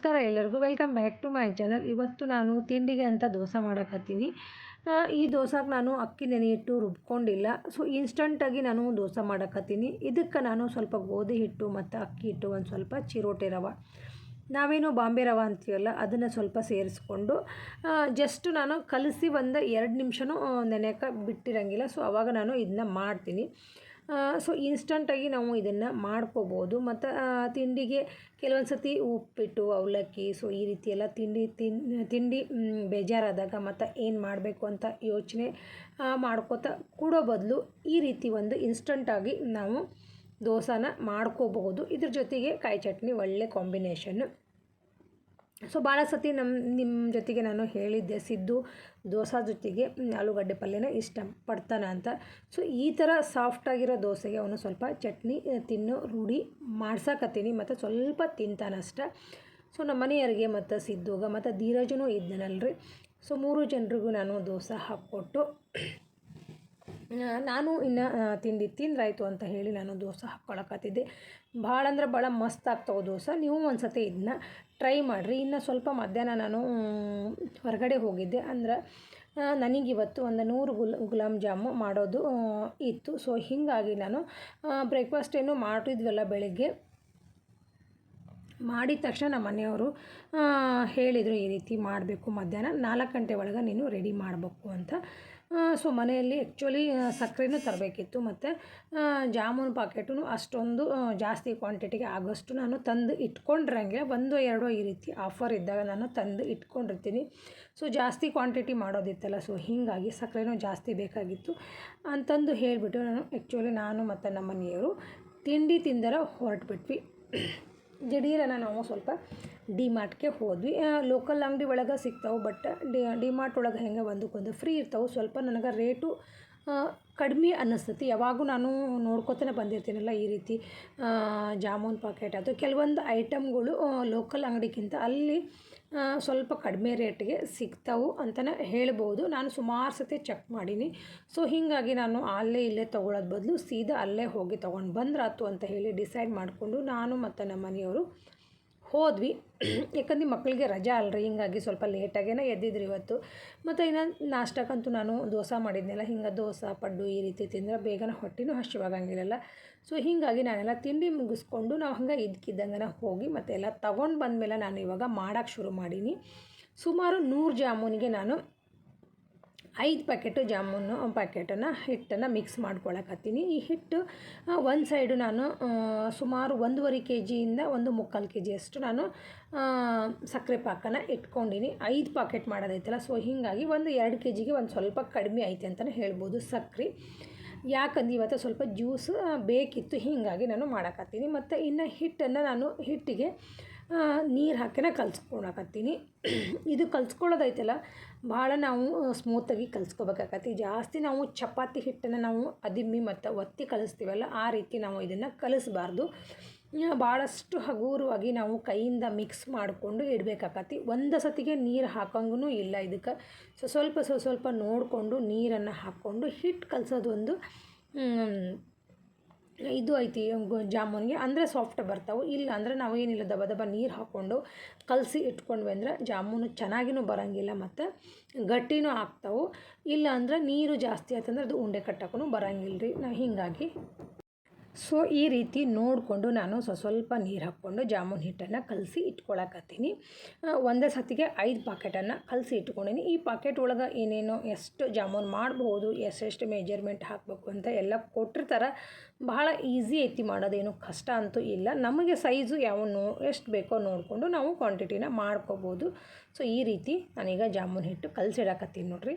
ನಮಸ್ಕಾರ ಎಲ್ಲರಿಗೂ. Welcome back to my channel ಇವತ್ತು ನಾನು ತಿಂಡಿಗೆ ಅಂತ ದೋಸೆ ಮಾಡಕತ್ತೀನಿ ಈ ದೋಸೆಗೆ ನಾನು ಅಕ್ಕಿ ನೆನೆಯಿಟ್ಟು ರುಬ್ಕೊಂಡಿಲ್ಲ. ಸೊ ಇನ್ಸ್ಟಂಟಾಗಿ ನಾನು ದೋಸೆ ಮಾಡಕತ್ತೀನಿ ಇದಕ್ಕೆ ನಾನು ಸ್ವಲ್ಪ ಗೋಧಿ ಹಿಟ್ಟು ಮತ್ತು ಅಕ್ಕಿ ಹಿಟ್ಟು ಒಂದು ಸ್ವಲ್ಪ ಚಿರೋಟಿ ರವೆ. ನಾವೇನು ಬಾಂಬೆ ರವೆ ಅಂತೀವಲ್ಲ, ಅದನ್ನು ಸ್ವಲ್ಪ ಸೇರಿಸ್ಕೊಂಡು ಜಸ್ಟ್ ನಾನು ಕಲಸಿ ಒಂದು ಎರಡು ನಿಮಿಷನೂ ನೆನೆಯಕ್ಕೆ ಬಿಟ್ಟಿರಂಗಿಲ್ಲ. ಸೊ ಅವಾಗ ನಾನು ಇದನ್ನ ಮಾಡ್ತೀನಿ. ಸೊ ಇನ್ಸ್ಟಂಟಾಗಿ ನಾವು ಇದನ್ನು ಮಾಡ್ಕೋಬೋದು. ಮತ್ತು ತಿಂಡಿಗೆ ಕೆಲವೊಂದು ಸತಿ ಉಪ್ಪಿಟ್ಟು, ಅವಲಕ್ಕಿ ಸೊ ಈ ರೀತಿ ಎಲ್ಲ ತಿಂಡಿ ತಿಂಡಿ ಬೇಜಾರಾದಾಗ ಮತ್ತು ಏನು ಮಾಡಬೇಕು ಅಂತ ಯೋಚನೆ ಮಾಡ್ಕೋತಾ ಕೂಡೋ ಬದಲು ಈ ರೀತಿ ಒಂದು ಇನ್ಸ್ಟಂಟಾಗಿ ನಾವು ದೋಸಾನ ಮಾಡ್ಕೋಬಹುದು. ಇದ್ರ ಜೊತೆಗೆ ಕಾಯಿ ಚಟ್ನಿ ಒಳ್ಳೆ ಕಾಂಬಿನೇಷನ್ನು ಸೊ ಭಾಳ ಸತಿ ನಮ್ಮ ನಿಮ್ಮ ಜೊತೆಗೆ ನಾನು ಹೇಳಿದ್ದೆ, ಸಿದ್ದು ದೋಸೆ ಜೊತೆಗೆ ಆಲೂಗಡ್ಡೆ ಪಲ್ಯನ ಇಷ್ಟಪಡ್ತಾನೆ ಅಂತ. ಸೊ ಈ ಥರ ಸಾಫ್ಟಾಗಿರೋ ದೋಸೆಗೆ ಅವನು ಸ್ವಲ್ಪ ಚಟ್ನಿ ತಿನ್ನೋ, ರೂಢಿ ಮಾಡ್ಸಕತ್ತೀನಿ, ಮತ್ತು ಸ್ವಲ್ಪ ತಿಂತಾನಷ್ಟ ಸೊ ನಮ್ಮ ಮನೆಯವರಿಗೆ ಮತ್ತು ಸಿದ್ದುಗ ಮತ್ತು ಧೀರಜನೂ ಇದ್ದನಲ್ರಿ. ಸೊ ಮೂರು ಜನರಿಗೂ ನಾನು ದೋಸೆ ಹಾಕ್ಕೊಟ್ಟು ನಾನು ಇನ್ನು ತಿಂಡಿ ತಿಂದ್ರಾಯ್ತು ಅಂತ ಹೇಳಿ ನಾನು ದೋಸೆ ಹಾಕ್ಕೊಳಕತ್ತಿದ್ದೆ. ಭಾಳ ಅಂದ್ರೆ ಭಾಳ ಮಸ್ತ್ ಆಗ್ತಾವೆ ದೋಸೆ. ನೀವು ಒಂದು ಸತಿ ಇದನ್ನ ಟ್ರೈ ಮಾಡಿರಿ. ಇನ್ನು ಸ್ವಲ್ಪ ಮಧ್ಯಾಹ್ನ ನಾನು ಹೊರಗಡೆ ಹೋಗಿದ್ದೆ. ಅಂದ್ರೆ ನನಗಿವತ್ತು ಒಂದು ನೂರು ಗುಲ್ ಗುಲಾಬ್ ಜಾಮು ಮಾಡೋದು ಇತ್ತು. ಸೊ ಹೀಗಾಗಿ ನಾನು ಬ್ರೇಕ್ಫಾಸ್ಟ್ ಏನು ಮಾಡಿದ್ವಲ್ಲ ಬೆಳಗ್ಗೆ. ಮಾಡಿದ ತಕ್ಷಣ ನಮ್ಮ ಮನೆಯವರು ಹೇಳಿದರು ಈ ರೀತಿ ಮಾಡಬೇಕು ಮಧ್ಯಾಹ್ನ, ನಾಲ್ಕು ಗಂಟೆ ಒಳಗೆ ನೀನು ರೆಡಿ ಮಾಡಬೇಕು ಅಂತ. ಸೊ ಮನೆಯಲ್ಲಿ ಆ್ಯಕ್ಚುಲಿ ಸಕ್ಕರೆನೂ ತರಬೇಕಿತ್ತು ಮತ್ತು ಜಾಮೂನು ಪಾಕೆಟೂ ಅಷ್ಟೊಂದು ಜಾಸ್ತಿ ಕ್ವಾಂಟಿಟಿಗೆ ಆಗೋಷ್ಟು ನಾನು ತಂದು ಇಟ್ಕೊಂಡಿರಂಗೆ ಒಂದು ಎರಡು ಈ ರೀತಿ ಆಫರ್ ಇದ್ದಾಗ ನಾನು ತಂದು ಇಟ್ಕೊಂಡಿರ್ತೀನಿ. ಸೊ ಜಾಸ್ತಿ ಕ್ವಾಂಟಿಟಿ ಮಾಡೋದಿತ್ತಲ್ಲ ಸೊ ಹೀಗಾಗಿ ಸಕ್ಕರೆನೂ ಜಾಸ್ತಿ ಬೇಕಾಗಿತ್ತು ಅಂತಂದು ಹೇಳಿಬಿಟ್ಟು ನಾನು ಆ್ಯಕ್ಚುಲಿ ನಾನು ಮತ್ತು ನಮ್ಮ ಮನೆಯವರು ತಿಂಡಿ ತಿಂದರ ಹೊರಟ್ಬಿಟ್ವಿ. ದಿಢೀರನ ನಾವು ಸ್ವಲ್ಪ ಡಿ ಮಾರ್ಟ್ಗೆ ಹೋದ್ವಿ. ಲೋಕಲ್ ಅಂಗಡಿ ಒಳಗೆ ಸಿಗ್ತಾವೆ ಬಟ್ ಡಿ ಡಿ ಮಾರ್ಟ್ ಒಳಗೆ ಹೆಂಗೆ ಒಂದಕ್ಕೊಂದು ಫ್ರೀ ಇರ್ತಾವೆ. ಸ್ವಲ್ಪ ನನಗೆ ರೇಟು ಕಡಿಮೆ ಅನ್ನಿಸ್ತತಿ. ಯಾವಾಗೂ ನಾನು ನೋಡ್ಕೊತಾನೆ ಬಂದಿರ್ತೀನಲ್ಲ ಈ ರೀತಿ ಜಾಮೂನ್ ಪಾಕೆಟ್ ಅದು ಕೆಲವೊಂದು ಐಟಮ್ಗಳು ಲೋಕಲ್ ಅಂಗಡಿಗಿಂತ ಅಲ್ಲಿ ಸ್ವಲ್ಪ ಕಡಿಮೆ ರೇಟ್ಗೆ ಸಿಗ್ತಾವು ಅಂತಲೇ ಹೇಳ್ಬೋದು. ನಾನು ಸುಮಾರು ಸತಿ ಚೆಕ್ ಮಾಡೀನಿ. ಸೊ ಹೀಗಾಗಿ ನಾನು ಅಲ್ಲೇ ಇಲ್ಲೇ ತೊಗೊಳೋದು ಬದಲು ಸೀದಾ ಅಲ್ಲೇ ಹೋಗಿ ತೊಗೊಂಡು ಬಂದ್ರಾತು ಅಂತ ಹೇಳಿ ಡಿಸೈಡ್ ಮಾಡಿಕೊಂಡು ನಾನು ಮತ್ತು ನಮ್ಮ ಮನೆಯವರು ಹೋದ್ವಿ. ಯಾಕಂದ್ರೆ ಮಕ್ಕಳಿಗೆ ರಜಾ ಅಲ್ರಿ, ಹಿಂಗಾಗಿ ಸ್ವಲ್ಪ ಲೇಟಾಗೇನೆ ಎದ್ದಿದ್ರು ಇವತ್ತು. ಮತ್ತು ಇನ್ನು ನಾಷ್ಟಕ್ಕಂತೂ ನಾನು ದೋಸೆ ಮಾಡಿದ್ನಲ್ಲ, ಹಿಂಗೆ ದೋಸೆ, ಪಡ್ಡು ಈ ರೀತಿ ತಿಂದರೆ ಬೇಗನೆ ಹೊಟ್ಟೆನೂ ಹಸಿವಾಗಂಗಿಲ್ಲಲ್ಲ. ಸೊ ಹೀಗಾಗಿ ನಾನೆಲ್ಲ ತಿಂಡಿ ಮುಗಿಸ್ಕೊಂಡು ನಾವು ಹಂಗೆ ಇದ್ಕಿದ್ದಂಗೆ ಹೋಗಿ ಮತ್ತೆ ಎಲ್ಲ ತೊಗೊಂಡು ಬಂದಮೇಲೆ ನಾನು ಇವಾಗ ಮಾಡೋಕ್ಕೆ ಶುರು ಮಾಡೀನಿ. ಸುಮಾರು ನೂರು ಜಾಮೂನಿಗೆ ನಾನು ಐದು ಪ್ಯಾಕೆಟು ಜಾಮೂನು ಪ್ಯಾಕೆಟನ್ನು ಹಿಟ್ಟನ್ನು ಮಿಕ್ಸ್ ಮಾಡ್ಕೊಳಕತ್ತೀನಿ. ಈ ಹಿಟ್ಟು ಒಂದು ಸೈಡು ನಾನು ಸುಮಾರು ಒಂದೂವರೆ ಕೆ ಜಿಯಿಂದ ಒಂದು ಮುಕ್ಕಾಲು ಕೆ ಜಿಯಷ್ಟು ನಾನು ಸಕ್ಕರೆ ಪಾಕನ ಇಟ್ಕೊಂಡಿನಿ. ಐದು ಪಾಕೆಟ್ ಮಾಡೋದೈತಲ್ಲ ಸೊ ಹೀಗಾಗಿ ಒಂದು ಎರಡು ಕೆ ಜಿಗೆ ಒಂದು ಸ್ವಲ್ಪ ಕಡಿಮೆ ಐತೆ ಅಂತಲೇ ಹೇಳ್ಬೋದು ಸಕ್ಕರೆ ಯಾಕಂದ್ರೆ ಇವತ್ತು ಸ್ವಲ್ಪ ಜ್ಯೂಸ್ ಬೇಕಿತ್ತು, ಹೀಗಾಗಿ ನಾನು ಮಾಡಕತ್ತೀನಿ. ಮತ್ತು ಇನ್ನು ಹಿಟ್ಟನ್ನು ನಾನು ಹಿಟ್ಟಿಗೆ ನೀರು ಹಾಕಿನ ಕಲ್ಸ್ಕೊಳಕತ್ತೀನಿ. ಇದು ಕಲ್ಸ್ಕೊಳ್ಳೋದೈತಲ್ಲ, ಭಾಳ ನಾವು ಸ್ಮೂತಾಗಿ ಕಲಿಸ್ಕೋಬೇಕಾಗತ್ತೆ ಜಾಸ್ತಿ ನಾವು ಚಪಾತಿ ಹಿಟ್ಟನ್ನು ನಾವು ಅದಿಮ್ಮಿ ಮತ್ತು ಒತ್ತಿ ಕಲಿಸ್ತೀವಲ್ಲ, ಆ ರೀತಿ ನಾವು ಇದನ್ನು ಕಲಿಸ್ಬಾರ್ದು. ಭಾಳಷ್ಟು ಹಗುರವಾಗಿ ನಾವು ಕೈಯಿಂದ ಮಿಕ್ಸ್ ಮಾಡಿಕೊಂಡು ಇಡಬೇಕಾಕತಿ. ಒಂದು ಸತಿಗೆ ನೀರು ಹಾಕೋಂಗೂ ಇಲ್ಲ ಇದಕ್ಕೆ. ಸೊ, ಸ್ವಲ್ಪ ಸ್ವಲ್ಪ ಸ್ವಲ್ಪ ನೋಡಿಕೊಂಡು ನೀರನ್ನು ಹಾಕ್ಕೊಂಡು ಹಿಟ್ಟು ಕಲಸೋದೊಂದು ಇದು ಐತಿ ಜಾಮೂನ್ಗೆ. ಅಂದರೆ ಸಾಫ್ಟ್ ಬರ್ತಾವೆ. ಇಲ್ಲ ಅಂದರೆ ನಾವು ಏನಿಲ್ಲ, ದಬ ದಬ ನೀರು ಹಾಕ್ಕೊಂಡು ಕಲಸಿ ಇಟ್ಕೊಂಡ್ವಿ ಅಂದ್ರೆ ಜಾಮೂನು ಚೆನ್ನಾಗಿನೂ ಬರೋಂಗಿಲ್ಲ ಮತ್ತು ಗಟ್ಟಿನೂ ಆಗ್ತಾವೆ. ಇಲ್ಲ ಅಂದ್ರೆ ನೀರು ಜಾಸ್ತಿ ಆಯ್ತಂದ್ರೆ ಅದು ಉಂಡೆ ಕಟ್ಟಕ್ಕೂ ಬರೋಂಗಿಲ್ಲ ರೀ ನಾವು ಹೀಗಾಗಿ ಸೊ, ಈ ರೀತಿ ನೋಡಿಕೊಂಡು ನಾನು ಸ್ವ ಸ್ವಲ್ಪ ನೀರು ಹಾಕ್ಕೊಂಡು ಜಾಮೂನ್ ಹಿಟ್ಟನ್ನು ಕಲಸಿ ಇಟ್ಕೊಳಕತ್ತೀನಿ. ಒಂದೇ ಸತಿಗೆ ಐದು ಪಾಕೆಟನ್ನು ಕಲಸಿ ಇಟ್ಕೊಂಡಿನಿ. ಈ ಪಾಕೆಟ್ ಒಳಗೆ ಏನೇನೋ ಎಷ್ಟು ಜಾಮೂನ್ ಮಾಡ್ಬೋದು, ಎಷ್ಟೆಷ್ಟು ಮೆಜರ್ಮೆಂಟ್ ಹಾಕಬೇಕು ಅಂತ ಎಲ್ಲ ಕೊಟ್ಟಿರ್ತಾರೆ. ಬಹಳ ಈಸಿ ಐತಿ ಮಾಡೋದೇನು ಕಷ್ಟ ಅಂತೂ ಇಲ್ಲ. ನಮಗೆ ಸೈಜು ಯಾವ ನೋ, ಎಷ್ಟು ಬೇಕೋ ನೋಡಿಕೊಂಡು ನಾವು ಕ್ವಾಂಟಿಟಿನ ಮಾಡ್ಕೋಬೋದು. ಸೊ, ಈ ರೀತಿ ನಾನೀಗ ಜಾಮೂನ್ ಹಿಟ್ಟು ಕಲಸಿಡಕತ್ತೀನಿ ನೋಡಿರಿ.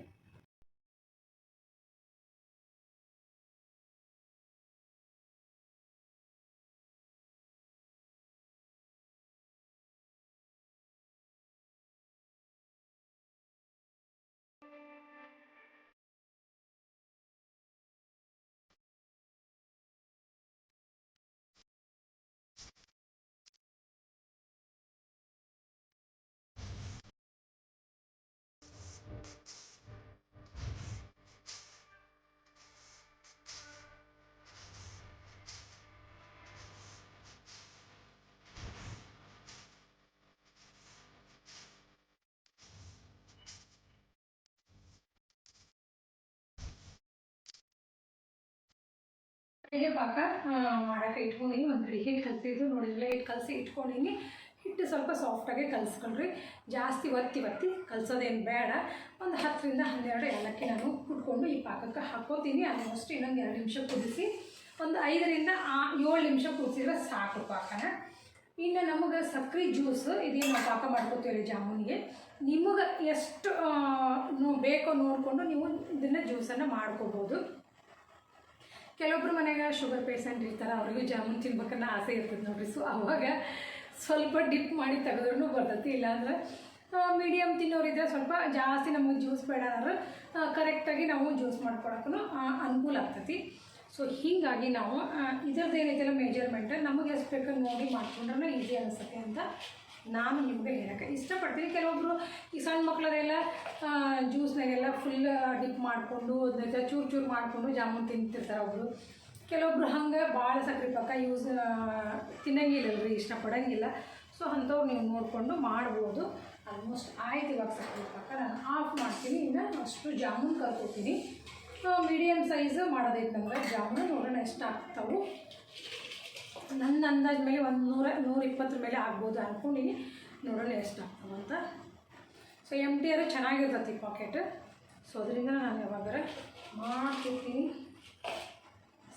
ಹೀಗೆ ಪಾಕ ಮಾಡೋಕ್ಕೆ ಇಟ್ಕೊಂಡಿನಿ. ಒಂದು ಕಡೆ ಹಿಟ್ಟು ಕಲಸಿದ್ದು ನೋಡಿದ್ರೆ ಹಿಟ್ಟು ಕಲಸಿ ಇಟ್ಕೊಂಡಿನಿ. ಹಿಟ್ಟು ಸ್ವಲ್ಪ ಸಾಫ್ಟಾಗೆ ಕಲಿಸ್ಕೊಂಡ್ರಿ ಜಾಸ್ತಿ ಒತ್ತಿ ಒತ್ತಿ ಕಲಸೋದೇನು ಬೇಡ. ಒಂದು ಹತ್ತರಿಂದ ಹನ್ನೆರಡು ಏಲಕ್ಕಿ ನಾನು ಕುಟ್ಕೊಂಡು ಈ ಪಾಕಕ್ಕೆ ಹಾಕೋತೀನಿ. ಆಲ್ಮೋಸ್ಟ್ ಇನ್ನೊಂದು ಎರಡು ನಿಮಿಷ ಕುದಿಸಿ, ಒಂದು ಐದರಿಂದ ಆ ಏಳು ನಿಮಿಷ ಕುದಿಸಿದ್ರೆ ಸಾಕು ಪಾಕನ. ಇನ್ನು ನಮಗೆ ಸಕ್ರೆ ಜ್ಯೂಸ್ ಇದೇನು ನಾವು ಪಾಕ ಮಾಡ್ಕೋತೀವಿ ಜಾಮೂನಿಗೆ, ನಿಮಗೆ ಎಷ್ಟು ಬೇಕೋ ನೋಡಿಕೊಂಡು ನೀವು ಇದನ್ನು ಜ್ಯೂಸನ್ನು ಮಾಡ್ಕೋಬೋದು. ಕೆಲವೊಬ್ರು ಮನೆಗೆ ಶುಗರ್ ಪೇಷಂಟ್ ಇರ್ತಾರೆ, ಅವ್ರಿಗೂ ಜಾಮೂನ್ ತಿನ್ಬೇಕನ್ನ ಆಸೆ ಇರ್ತದೆ ನೋಡ್ರಿ. ಸೊ ಅವಾಗ ಸ್ವಲ್ಪ ಡಿಪ್ ಮಾಡಿ ತೆಗೆದ್ರೂ ಬರ್ತೈತಿ. ಇಲ್ಲಾಂದ್ರೆ ಮೀಡಿಯಮ್ ತಿನ್ನೋರಿದ್ರೆ ಸ್ವಲ್ಪ ಜಾಸ್ತಿ ನಮಗೆ ಜ್ಯೂಸ್ ಬೇಡ ಅಂದ್ರೆ ಕರೆಕ್ಟಾಗಿ ನಾವು ಜ್ಯೂಸ್ ಮಾಡ್ಕೊಳಕ್ಕೂ ಅನುಕೂಲ ಆಗ್ತೈತಿ. ಸೊ ಹೀಗಾಗಿ ನಾವು ಏನೈತಲ್ಲ ಮೆಜರ್ಮೆಂಟ್ ನಮಗೆ ಎಷ್ಟು ಬೇಕಾದ್ರೆ ನೋಡಿ ಮಾಡ್ಕೊಂಡ್ರೆ ಈಸಿ ಅನಿಸುತ್ತೆ ಅಂತ ನಾನು ನಿಮಗೆ ಹೇಳೋಕ್ಕೆ ಇಷ್ಟಪಡ್ತೀನಿ. ಕೆಲವೊಬ್ಬರು ಈ ಸಣ್ಣ ಮಕ್ಕಳದೆಲ್ಲ ಜ್ಯೂಸ್ನಾಗೆಲ್ಲ ಫುಲ್ ಡಿಪ್ ಮಾಡಿಕೊಂಡು ಅದನ್ನ ಚೂರು ಚೂರು ಮಾಡಿಕೊಂಡು ಜಾಮೂನ್ ತಿಂತಿರ್ತಾರೆ ಅವರು. ಕೆಲವೊಬ್ರು ಹಂಗೆ ಭಾಳ ಸಕ್ಕರೆ ಪಾಕ ಯೂಸ್ ತಿನ್ನಂಗಿಲ್ಲಲ್ರಿ, ಇಷ್ಟಪಡೋಂಗಿಲ್ಲ. ಸೊ ಅಂಥವ್ರು ನೀವು ನೋಡಿಕೊಂಡು ಮಾಡ್ಬೋದು. ಆಲ್ಮೋಸ್ಟ್ ಆಯ್ತು ಇವಾಗ ಸಕ್ಕರೆ ಪಾಕ ನಾನು ಆಫ್ ಮಾಡ್ತೀನಿ. ಇನ್ನು ಅಷ್ಟು ಜಾಮೂನ್ ಕರ್ಕೋತೀನಿ. ಮೀಡಿಯಮ್ ಸೈಜ್ ಮಾಡೋದೈತೆ ನಮ್ಗೆ ಜಾಮೂನು. ನೋಡೋಣ ಎಷ್ಟು ಆಗ್ತಾವೆ ನನ್ನ ಅಂದಾಜ ಮೇಲೆ ಒಂದು ನೂರ ನೂರ ಇಪ್ಪತ್ತರ ಮೇಲೆ ಆಗ್ಬೋದು ಅಂದ್ಕೊಂಡಿನಿ ನೋಡೋಣ ಎಷ್ಟು ಆಗ್ತಾವೆ ಅಂತ. ಸೊ ಎಂ ಟಿ ಆರು ಚೆನ್ನಾಗಿರ್ತೈತಿ ಪಾಕೆಟ್ ಸೊ ಅದರಿಂದ ನಾನು ಯಾವಾಗಾರ ಮಾಡ್ತಿರ್ತೀನಿ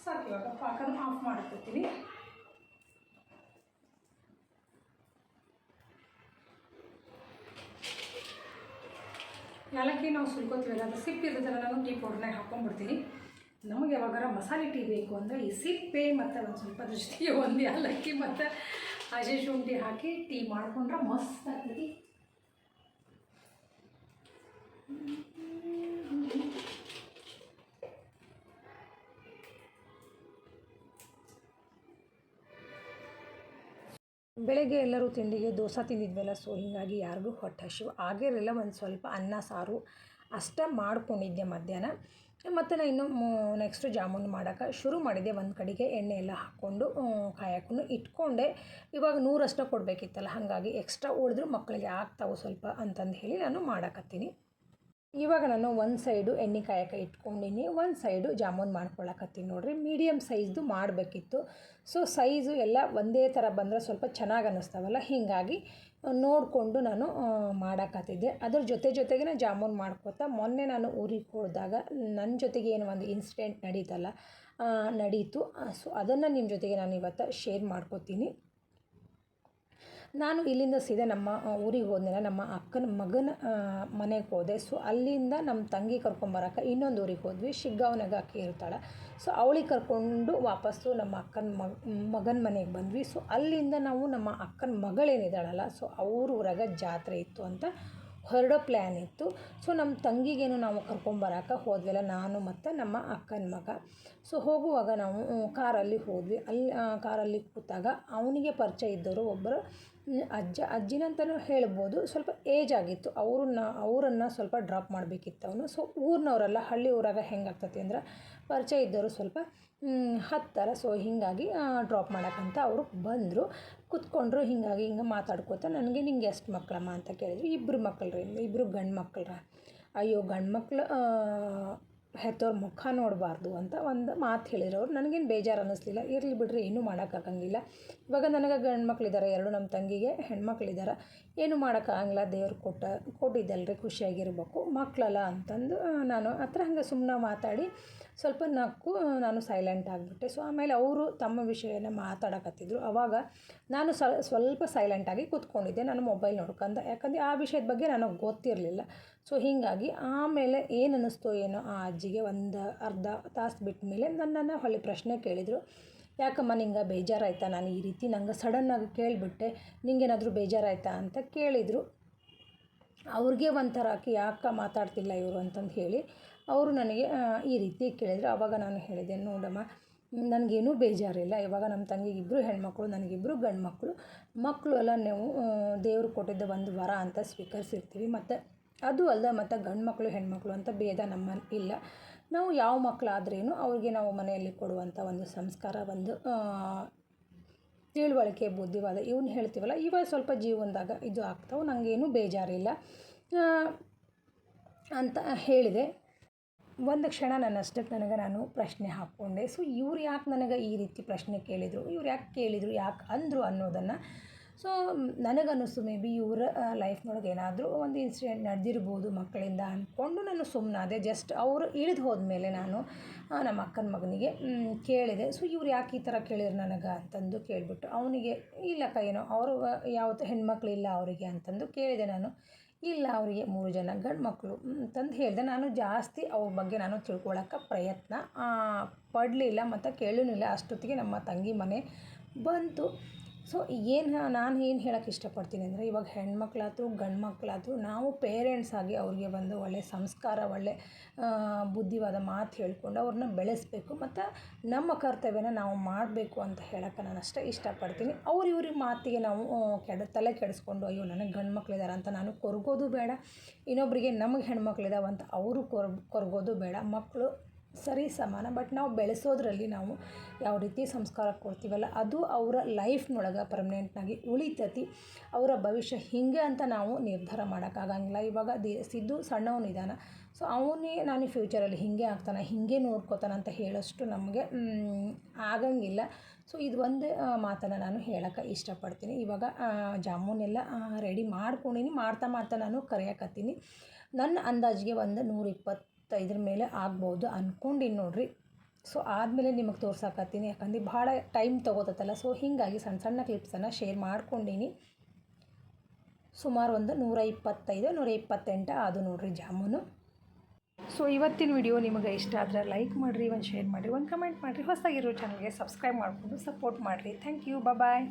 ಸಾಕು, ಇವಾಗ ಪಾಕನ ಆಫ್ ಮಾಡ್ತಿರ್ತೀನಿ ಏಲಕ್ಕಿ ನಾವು ಸುಲ್ಕೋತೀವಲ್ಲ, ಅದು ಸಿಪ್ಪಿರ್ತದಲ್ಲ ನಾನು ಟೀ ಪೌಡ್ರ್ನಾಗ ಹಾಕ್ಕೊಂಡ್ಬಿಡ್ತೀನಿ ನಮಗೆ ಯಾವಾಗಾರ ಮಸಾಲೆ ಟೀ ಬೇಕು ಅಂದರೆ ಈ ಸಿಪ್ಪೆ ಮತ್ತು ಒಂದು ಸ್ವಲ್ಪ ದೃಷ್ಟಿ ಒಂದು ಏಲಕ್ಕಿ ಮತ್ತು ಹಸಿ ಶುಂಠಿ ಹಾಕಿ ಟೀ ಮಾಡ್ಕೊಂಡ್ರೆ ಮಸ್ತ್ ಆಗ್ತೈತಿ ಬೆಳಗ್ಗೆ ಎಲ್ಲರೂ ತಿಂಡಿಗೆ ದೋಸೆ ತಿಂದಿದ್ವಲ್ಲ, ಸೊ ಹೀಗಾಗಿ ಯಾರಿಗೂ ಹೊಟ್ಟೆ ಹಸಿವು ಆಗಿರಲಿಲ್ಲ. ಒಂದು ಸ್ವಲ್ಪ ಅನ್ನ, ಸಾರು ಅಷ್ಟೇ ಮಾಡ್ಕೊಂಡಿದ್ದೆ ಮಧ್ಯಾಹ್ನ. ಮತ್ತು ನಾನು ಇನ್ನು ನೆಕ್ಸ್ಟು ಜಾಮೂನ್ ಮಾಡೋಕೆ ಶುರು ಮಾಡಿದ್ದೆ ಒಂದು ಕಡೆಗೆ ಎಣ್ಣೆ ಎಲ್ಲ ಹಾಕ್ಕೊಂಡು ಕಾಯಕ್ಕೂ ಇಟ್ಕೊಂಡೆ. ಇವಾಗ ನೂರಷ್ಟು ಕೊಡಬೇಕಿತ್ತಲ್ಲ, ಹಾಗಾಗಿ ಎಕ್ಸ್ಟ್ರಾ ಉಳಿದ್ರು ಮಕ್ಕಳಿಗೆ ಆಗ್ತಾವೆ ಸ್ವಲ್ಪ ಅಂತಂದು ಹೇಳಿ ನಾನು ಮಾಡಕತ್ತೀನಿ. ಇವಾಗ ನಾನು ಒಂದು ಸೈಡು ಎಣ್ಣೆ ಕಾಯಕ ಇಟ್ಕೊಂಡಿನಿ, ಒಂದು ಸೈಡು ಜಾಮೂನ್ ಮಾಡ್ಕೊಳಕತ್ತೀನಿ ನೋಡಿರಿ. ಮೀಡಿಯಮ್ ಸೈಜ್ದು ಮಾಡಬೇಕಿತ್ತು. ಸೊ ಸೈಜು ಎಲ್ಲ ಒಂದೇ ಥರ ಬಂದರೆ ಸ್ವಲ್ಪ ಚೆನ್ನಾಗಿ ಅನ್ನಿಸ್ತಾವಲ್ಲ, ಹೀಗಾಗಿ ನೋಡಿಕೊಂಡು ನಾನು ಮಾಡಕತ್ತಿದ್ದೆ. ಅದ್ರ ಜೊತೆ ಜೊತೆಗೆ ಜಾಮೂನ್ ಮಾಡ್ಕೋತಾ ಮೊನ್ನೆ ನಾನು ಊರಿಗೆ ಹೋದಾಗ ನನ್ನ ಜೊತೆಗೆ ಏನು ಒಂದು ಇನ್ಸಿಡೆಂಟ್ ನಡೀತಲ್ಲ ನಡೀತು. ಸೊ ಅದನ್ನು ನಿಮ್ಮ ಜೊತೆಗೆ ನಾನು ಇವತ್ತು ಶೇರ್ ಮಾಡ್ಕೋತೀನಿ. ನಾನು ಇಲ್ಲಿಂದ ಸೀದಾ ನಮ್ಮ ಊರಿಗೆ ಹೋದ್ಮೇಲೆ ನಮ್ಮ ಅಕ್ಕನ ಮಗನ ಮನೆಗೆ ಹೋದೆ. ಸೊ ಅಲ್ಲಿಂದ ನಮ್ಮ ತಂಗಿ ಕರ್ಕೊಂಬರಕ್ಕೆ ಇನ್ನೊಂದು ಊರಿಗೆ ಹೋದ್ವಿ. ಶಿಗ್ಗಾವ್ನಾಗ ಅಕ್ಕಿ ಇರ್ತಾಳೆ. ಸೊ ಅವಳಿಗೆ ಕರ್ಕೊಂಡು ವಾಪಸ್ಸು ನಮ್ಮ ಅಕ್ಕನ ಮಗ, ಮಗನ ಮನೆಗೆ ಬಂದ್ವಿ. ಸೊ ಅಲ್ಲಿಂದ ನಾವು ನಮ್ಮ ಅಕ್ಕನ ಮಗಳೇನಿದ್ದಾಳಲ್ಲ ಸೊ ಅವ್ರ ಊರಾಗ ಜಾತ್ರೆ ಇತ್ತು ಅಂತ ಹೊರಡೋ ಪ್ಲ್ಯಾನ್ ಇತ್ತು. ಸೊ ನಮ್ಮ ತಂಗಿಗೇನು ನಾವು ಕರ್ಕೊಂಬರಕ್ಕೆ ಹೋದ್ವಲ್ಲ, ನಾನು ಮತ್ತು ನಮ್ಮ ಅಕ್ಕನ ಮಗ. ಸೊ ಹೋಗುವಾಗ ನಾವು ಕಾರಲ್ಲಿ ಹೋದ್ವಿ. ಅಲ್ಲಿ ಕಾರಲ್ಲಿ ಕೂತಾಗ ಅವನಿಗೆ ಪರಿಚಯ ಇದ್ದವರು ಒಬ್ಬರು. ಅಜ್ಜ ಅಜ್ಜಿನಂತಲೂ ಹೇಳ್ಬೋದು, ಸ್ವಲ್ಪ ಏಜ್ ಆಗಿತ್ತು. ಅವ್ರನ್ನ, ಅವರನ್ನು ಸ್ವಲ್ಪ ಡ್ರಾಪ್ ಮಾಡಬೇಕಿತ್ತು ಅವನು. ಸೊ ಊರಿನವರೆಲ್ಲ ಹಳ್ಳಿ ಊರಾಗ ಹೆಂಗಾಗ್ತತಿ ಅಂದ್ರೆ ಪರಿಚಯ ಇದ್ದವರು ಸ್ವಲ್ಪ ಹತ್ತಾರ. ಸೊ ಹೀಗಾಗಿ ಡ್ರಾಪ್ ಮಾಡೋಕ್ಕಂತ ಅವರು ಬಂದರು. ಕುತ್ಕೊಂಡ್ರು ಹೀಗಾಗಿ ಹಿಂಗೆ ಮಾತಾಡ್ಕೋತ, ನನಗೆ ನಿಂಗೆ ಎಷ್ಟು ಮಕ್ಕಳಮ್ಮ ಅಂತ ಕೇಳಿದ್ರು. ಇಬ್ಬರು ಮಕ್ಕಳು ರೀ ಇಬ್ಬರು ಗಂಡು ಮಕ್ಕಳ ಅಯ್ಯೋ ಗಂಡು ಮಕ್ಳು ಹೆತ್ತೋರ ಮುಖ ನೋಡಬಾರ್ದು ಅಂತ ಒಂದು ಮಾತು ಹೇಳಿರೋರು. ನನಗೇನು ಬೇಜಾರು ಅನ್ನಿಸ್ಲಿಲ್ಲ. ಇರಲಿ ಬಿಡ್ರಿ ಏನೂ ಮಾಡೋಕ್ಕಾಗಂಗಿಲ್ಲ ಇವಾಗ ನನಗೆ ಗಂಡು ಮಕ್ಕಳಿದ್ದಾರೆ ಎರಡು ನಮ್ಮ ತಂಗಿಗೆ ಹೆಣ್ಮಕ್ಳಿದ್ದಾರೆ ಏನು ಮಾಡೋಕ್ಕಾಗಂಗಿಲ್ಲ ದೇವ್ರು ಕೊಟ್ಟ, ಕೊಟ್ಟಿದ್ದಲ್ರಿ, ಖುಷಿಯಾಗಿರ್ಬೇಕು. ಮಕ್ಕಳಲ್ಲ ಅಂತಂದು ನಾನು ಹತ್ರ ಹಂಗೆ ಸುಮ್ಮನೆ ಮಾತಾಡಿ ಸ್ವಲ್ಪ ನಕ್ಕು, ನಾನು ಸೈಲೆಂಟ್ ಆಗಿಬಿಟ್ಟೆ. ಸೊ ಆಮೇಲೆ ಅವರು ತಮ್ಮ ವಿಷಯನ ಮಾತಾಡಕತ್ತಿದ್ರು. ಅವಾಗ ನಾನು ಸ್ವಲ್ಪ ಸೈಲೆಂಟಾಗಿ ಕೂತ್ಕೊಂಡಿದ್ದೆ. ನಾನು ಮೊಬೈಲ್ ನೋಡ್ಕೊಂಡೆ ಯಾಕಂದರೆ ಆ ವಿಷಯದ ಬಗ್ಗೆ ನನಗೆ ಗೊತ್ತಿರಲಿಲ್ಲ. ಸೊ ಹೀಗಾಗಿ ಆಮೇಲೆ ಏನು ಅನ್ನಿಸ್ತೋ ಏನೋ ಆ ಅಜ್ಜಿಗೆ ಒಂದು ಅರ್ಧ ತಾಸು ಬಿಟ್ಟ ಮೇಲೆ ನನ್ನನ್ನು ಹೊಳ್ಳಿ ಪ್ರಶ್ನೆ ಕೇಳಿದರು. ಯಾಕಮ್ಮ, ನಿಂಗೆ ಬೇಜಾರಾಯ್ತಾ? ನಾನು ಈ ರೀತಿ ನಂಗೆ ಸಡನ್ನಾಗಿ ಕೇಳಿಬಿಟ್ಟೆ. ನಿಂಗೇನಾದರೂ ಬೇಜಾರಾಯ್ತಾ ಅಂತ ಕೇಳಿದರು. ಅವ್ರಿಗೆ ಒಂಥರ ಹಾಕಿ ಯಾಕೆ ಮಾತಾಡ್ತಿಲ್ಲ ಇವರು ಅಂತಂದು ಹೇಳಿ. ಅವರು ನನಗೆ ಈ ರೀತಿ ಕೇಳಿದರು. ಆವಾಗ ನಾನು ಹೇಳಿದೆ, ನೋಡಮ್ಮ, ನನಗೇನೂ ಬೇಜಾರಿಲ್ಲ. ಇವಾಗ ನಮ್ಮ ತಂಗಿಗೆ ಇಬ್ಬರು ಹೆಣ್ಮಕ್ಳು ನನಗಿಬ್ಬರು ಗಂಡು ಮಕ್ಕಳು ಮಕ್ಕಳು ಎಲ್ಲ ನಾವು ದೇವರು ಕೊಟ್ಟಿದ್ದ ಒಂದು ವರ ಅಂತ ಸ್ವೀಕರಿಸಿರ್ತೀವಿ. ಮತ್ತು ಅದು ಅಲ್ಲದೆ ಮತ್ತು ಗಂಡು ಮಕ್ಕಳು ಹೆಣ್ಮಕ್ಳು ಅಂತ ಭೇದ ನಮ್ಮ ಇಲ್ಲ. ನಾವು ಯಾವ ಮಕ್ಕಳಾದ್ರೇನು ಅವ್ರಿಗೆ ನಾವು ಮನೆಯಲ್ಲಿ ಕೊಡುವಂಥ ಒಂದು ಸಂಸ್ಕಾರ, ಒಂದು ತಿಳುವಳಿಕೆ, ಬುದ್ಧಿವಾದ ಇವನ್ನ ಹೇಳ್ತೀವಲ್ಲ ಇವಾಗ ಸ್ವಲ್ಪ ಜೀವನದಾಗ ಇದು ಆಗ್ತಾವೆ ನನಗೇನು ಬೇಜಾರಿಲ್ಲ. ಅಂತ ಹೇಳಿದೆ. ಒಂದು ಕ್ಷಣ ನನ್ನಷ್ಟಕ್ಕೆ ನನಗೆ ನಾನು ಪ್ರಶ್ನೆ ಹಾಕ್ಕೊಂಡೆ. ಸೊ ಇವ್ರು ಯಾಕೆ ನನಗೆ ಈ ರೀತಿ ಪ್ರಶ್ನೆ ಕೇಳಿದರು? ಇವ್ರು ಯಾಕೆ ಕೇಳಿದರು? ಯಾಕೆ ಅಂದರು ಅನ್ನೋದನ್ನು. ಸೊ ನನಗನ್ನಿಸ್ತು ಮೇ ಬಿ ಇವರ ಲೈಫ್ನೊಳಗೆ ಏನಾದರೂ ಒಂದು ಇನ್ಸಿಡೆಂಟ್ ನಡೆದಿರ್ಬೋದು ಮಕ್ಕಳಿಂದ ಅಂದ್ಕೊಂಡು ನಾನು ಸುಮ್ಮನಾದೆ ಜಸ್ಟ್ ಅವರು ಇಳಿದು ಹೋದ್ಮೇಲೆ ನಾನು ನಮ್ಮ ಅಕ್ಕನ ಮಗನಿಗೆ ಕೇಳಿದೆ. ಸೊ ಇವ್ರು ಯಾಕೆ ಈ ಥರ ಕೇಳಿದ್ರು ನನಗೆ ಅಂತಂದು ಕೇಳಿಬಿಟ್ಟು, ಅವನಿಗೆ, ಇಲ್ಲಕ್ಕ ಏನೋ, ಅವರು ಯಾವತ್ತು ಹೆಣ್ಮಕ್ಳಿಲ್ಲ ಅವರಿಗೆ ಅಂತಂದು ಕೇಳಿದೆ ನಾನು. ಇಲ್ಲ ಅವರಿಗೆ ಮೂರು ಜನ ಗಂಡು ಮಕ್ಕಳು ಅಂತಂದು ಹೇಳಿದೆ. ನಾನು ಜಾಸ್ತಿ ಅವ್ರ ಬಗ್ಗೆ ನಾನು ತಿಳ್ಕೊಳ್ಳೋಕೆ ಪ್ರಯತ್ನ ಪಡಲಿಲ್ಲ ಮತ್ತು ಕೇಳಲಿಲ್ಲ ಅಷ್ಟೊತ್ತಿಗೆ ನಮ್ಮ ತಂಗಿ ಮನೆ ಬಂತು. ಸೊ ಏನು ನಾನು ಏನು ಹೇಳೋಕ್ಕೆ ಇಷ್ಟಪಡ್ತೀನಿ ಅಂದರೆ ಇವಾಗ ಹೆಣ್ಮಕ್ಳಾದ್ರು ಗಂಡು ನಾವು ಪೇರೆಂಟ್ಸ್ ಆಗಿ ಅವ್ರಿಗೆ ಒಂದು ಒಳ್ಳೆಯ ಸಂಸ್ಕಾರ, ಒಳ್ಳೆ ಬುದ್ಧಿವಾದ ಮಾತು ಹೇಳ್ಕೊಂಡು ಅವ್ರನ್ನ ಬೆಳೆಸಬೇಕು ಮತ್ತು ನಮ್ಮ ಕರ್ತವ್ಯನ ನಾವು ಮಾಡಬೇಕು ಅಂತ ಹೇಳೋಕ್ಕೆ ನಾನು ಅಷ್ಟೇ ಇಷ್ಟಪಡ್ತೀನಿ. ಅವ್ರ ಇವ್ರಿಗೆ ಮಾತಿಗೆ ನಾವು ಕೆಡ, ತಲೆ ಕೆಡಿಸ್ಕೊಂಡು ಅಯ್ಯೋ, ನನಗೆ ಗಂಡು ಮಕ್ಳಿದಾರೆ ಅಂತ ನಾನು ಕೊರಗೋದು ಬೇಡ. ಇನ್ನೊಬ್ಬರಿಗೆ ನಮಗೆ ಹೆಣ್ಮಕ್ಳಿದಾವೆ ಅಂತ ಅವರು ಕೊರ್, ಕೊರಗೋದು ಬೇಡ. ಮಕ್ಕಳು ಸರಿ, ಸಮಾನ. ಬಟ್ ನಾವು ಬೆಳೆಸೋದ್ರಲ್ಲಿ ನಾವು ಯಾವ ರೀತಿ ಸಂಸ್ಕಾರ ಕೊಡ್ತೀವಲ್ಲ, ಅದು ಅವರ ಲೈಫ್ನೊಳಗೆ ಪರ್ಮನೆಂಟ್ನಾಗಿ ಉಳಿತೈತಿ. ಅವರ ಭವಿಷ್ಯ ಹಿಂಗೆ ಅಂತ ನಾವು ನಿರ್ಧಾರ ಮಾಡೋಕ್ಕಾಗಂಗಿಲ್ಲ ಇವಾಗ ದಿ, ಸಿದ್ದು ಸಣ್ಣವನಿದಾನ ಸೊ ಅವನೇ ನಾನು ಫ್ಯೂಚರಲ್ಲಿ ಹಿಂಗೆ ಆಗ್ತಾನೆ, ಹಿಂಗೆ ನೋಡ್ಕೋತಾನೆ ಅಂತ ಹೇಳೋಷ್ಟು ನಮಗೆ ಆಗಂಗಿಲ್ಲ. ಸೊ ಇದು ಒಂದು ಮಾತನ್ನು ನಾನು ಹೇಳೋಕ್ಕೆ ಇಷ್ಟಪಡ್ತೀನಿ. ಇವಾಗ ಜಾಮೂನೆಲ್ಲ ರೆಡಿ ಮಾಡ್ಕೊಂಡಿನಿ. ಮಾಡ್ತಾ ಮಾಡ್ತಾ ನಾನು ಕರೆಯಕತ್ತೀನಿ. ನನ್ನ ಅಂದಾಜಿಗೆ ಒಂದು ನೂರ ಇಪ್ಪತ್ತೈದರ ಮೇಲೆ ಆಗ್ಬೋದು ಅಂದ್ಕೊಂಡಿನಿ ನೋಡ್ರಿ. ಸೊ ಆದಮೇಲೆ ನಿಮಗೆ ತೋರ್ಸಾಕತ್ತೀನಿ. ಯಾಕಂದ್ರೆ ಭಾಳ ಟೈಮ್ ತೊಗೋತತ್ತಲ್ಲ ಸೊ ಹೀಗಾಗಿ ಸಣ್ಣ ಸಣ್ಣ ಕ್ಲಿಪ್ಸನ್ನು ಶೇರ್ ಮಾಡ್ಕೊಂಡೀನಿ. ಸುಮಾರು ಒಂದು ನೂರ ಇಪ್ಪತ್ತೈದು, ನೂರ ಇಪ್ಪತ್ತೆಂಟು ಅದು ನೋಡ್ರಿ ಜಾಮೂನು. ಸೊ ಇವತ್ತಿನ ವಿಡಿಯೋ ನಿಮಗೆ ಇಷ್ಟ ಆದರೆ ಲೈಕ್ ಮಾಡಿರಿ, ಒಂದು ಶೇರ್ ಮಾಡಿರಿ, ಒಂದು ಕಮೆಂಟ್ ಮಾಡಿರಿ. ಹೊಸದಾಗಿರೋ ಚಾನಲ್ಗೆ ಸಬ್ಸ್ಕ್ರೈಬ್ ಮಾಡಿಕೊಂಡು ಸಪೋರ್ಟ್ ಮಾಡಿರಿ. Thank you bye